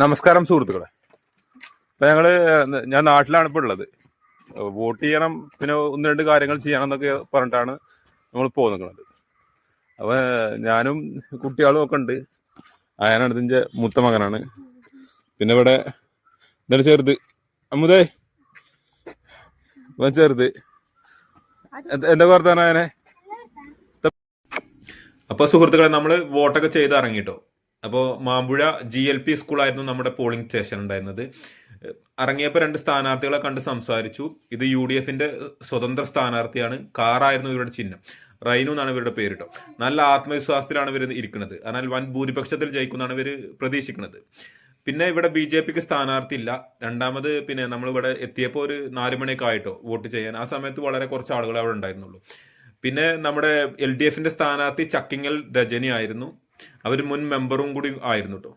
നമസ്കാരം സുഹൃത്തുക്കളെ. ഇപ്പം ഞങ്ങൾ ഞാൻ നാട്ടിലാണ് ഇപ്പോൾ ഉള്ളത്. വോട്ട് ചെയ്യണം പിന്നെ ഒന്ന് രണ്ട് കാര്യങ്ങൾ ചെയ്യണം എന്നൊക്കെ പറഞ്ഞിട്ടാണ് നമ്മൾ പോകുന്നത് അപ്പോൾ ഞാനും കുട്ടികളും ഒക്കെ ഉണ്ട്. അയാനാണ് ഇതിന്റെ മുത്ത മകനാണ്. പിന്നെ ഇവിടെ ഇന്നലെ ചെറുത്. അമ്മുതേ ചെറുത്. എന്താ വർത്താനം അപ്പൊ സുഹൃത്തുക്കളെ നമ്മൾ വോട്ടൊക്കെ ചെയ്ത് ഇറങ്ങിട്ടോ? അപ്പോൾ മാമ്പുഴ ജി എൽ പി സ്കൂളായിരുന്നു നമ്മുടെ പോളിംഗ് സ്റ്റേഷൻ ഉണ്ടായിരുന്നത്. ഇറങ്ങിയപ്പോൾ രണ്ട് സ്ഥാനാർത്ഥികളെ കണ്ട് സംസാരിച്ചു. ഇത് യു ഡി എഫിന്റെ സ്വതന്ത്ര സ്ഥാനാർത്ഥിയാണ്. കാറായിരുന്നു ഇവരുടെ ചിഹ്നം. റൈനു എന്നാണ് ഇവരുടെ പേര് കേട്ടോ നല്ല ആത്മവിശ്വാസത്തിലാണ് ഇവർ ഇരിക്കുന്നത്. എന്നാൽ വൻ ഭൂരിപക്ഷത്തിൽ ജയിക്കുമെന്നാണ് ഇവർ പ്രതീക്ഷിക്കുന്നത്. പിന്നെ ഇവിടെ ബി ജെ പിക്ക് സ്ഥാനാർത്ഥി ഇല്ല രണ്ടാമത് പിന്നെ നമ്മൾ ഇവിടെ എത്തിയപ്പോൾ ഒരു നാല് മണിയൊക്കെ ആയിട്ടോ വോട്ട് ചെയ്യാൻ. ആ സമയത്ത് വളരെ കുറച്ച് ആളുകൾ അവിടെ ഉണ്ടായിരുന്നുള്ളൂ. പിന്നെ നമ്മുടെ എൽ ഡി എഫിന്റെ സ്ഥാനാർത്ഥി ചക്കിങ്ങൽ രജനി ആയിരുന്നു അവർ മുൻ മെമ്പറും കൂടി ആയിരുന്നു കേട്ടോ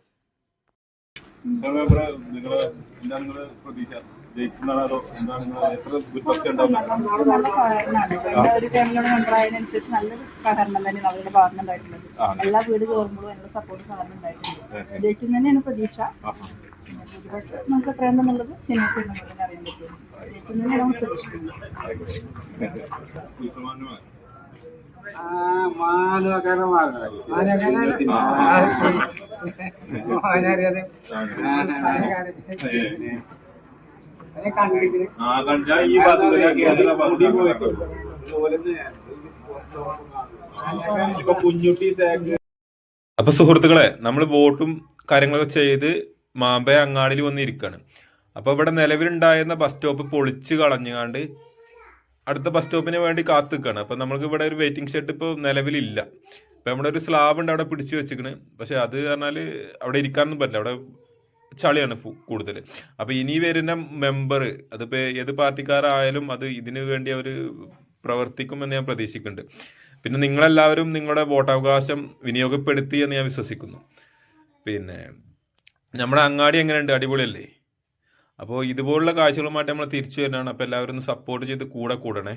നല്ല സഹകരണം തന്നെയാണ് അവരുടെ ഉണ്ടായിട്ടുള്ളത്. എല്ലാ വീട് കയറുമ്പോഴും എല്ലാ സപ്പോർട്ട് സഹകരണം ഉണ്ടായിട്ടുണ്ട്. ജയിക്കും തന്നെയാണ് പ്രതീക്ഷ. നമുക്ക് എത്രയുണ്ടെന്നുള്ളത് ശനിയാഴ്ച നമുക്ക് അറിയാൻ പറ്റും. ജയിക്കും തന്നെയാണ് പ്രതീക്ഷിക്കുന്നത് ഈ അപ്പൊ സുഹൃത്തുക്കളെ നമ്മൾ വോട്ടും കാര്യങ്ങളൊക്കെ ചെയ്ത് മാമ്പയ അങ്ങാടിയിൽ വന്ന് ഇരിക്കാണ് അപ്പൊ ഇവിടെ നിലവിലുണ്ടായിരുന്ന ബസ് സ്റ്റോപ്പ് പൊളിച്ച് കളഞ്ഞുകാണ്ട് അടുത്ത ബസ് സ്റ്റോപ്പിന് വേണ്ടി കാത്തുക്കാണ്. അപ്പൊ നമ്മൾക്ക് ഇവിടെ ഒരു വെയിറ്റിംഗ് ഷെഡ് ഇപ്പോൾ നിലവിലില്ല. അപ്പം നമ്മുടെ ഒരു സ്ലാബ് ഉണ്ട് അവിടെ പിടിച്ചു വെച്ചിക്കണ് പക്ഷെ അത് പറഞ്ഞാൽ അവിടെ ഇരിക്കാനൊന്നും പറ്റില്ല. അവിടെ ചളിയാണ് കൂടുതൽ അപ്പോൾ ഇനി വരുന്ന മെമ്പർ അതിപ്പോ ഏത് പാർട്ടിക്കാരായാലും അത് ഇതിനു വേണ്ടി അവർ പ്രവർത്തിക്കുമെന്ന് ഞാൻ പ്രതീക്ഷിക്കുന്നുണ്ട്. പിന്നെ നിങ്ങളെല്ലാവരും നിങ്ങളുടെ വോട്ടവകാശം വിനിയോഗപ്പെടുത്തി എന്ന് ഞാൻ വിശ്വസിക്കുന്നു. പിന്നെ നമ്മുടെ അങ്ങാടി എങ്ങനെയുണ്ട്? അടിപൊളിയല്ലേ? അപ്പോൾ ഇതുപോലുള്ള കാഴ്ചകളുമായിട്ട് നമ്മൾ തിരിച്ചു വരുന്നതാണ് അപ്പോൾ എല്ലാവരും ഒന്ന് സപ്പോർട്ട് ചെയ്ത് കൂടെ കൂടണേ.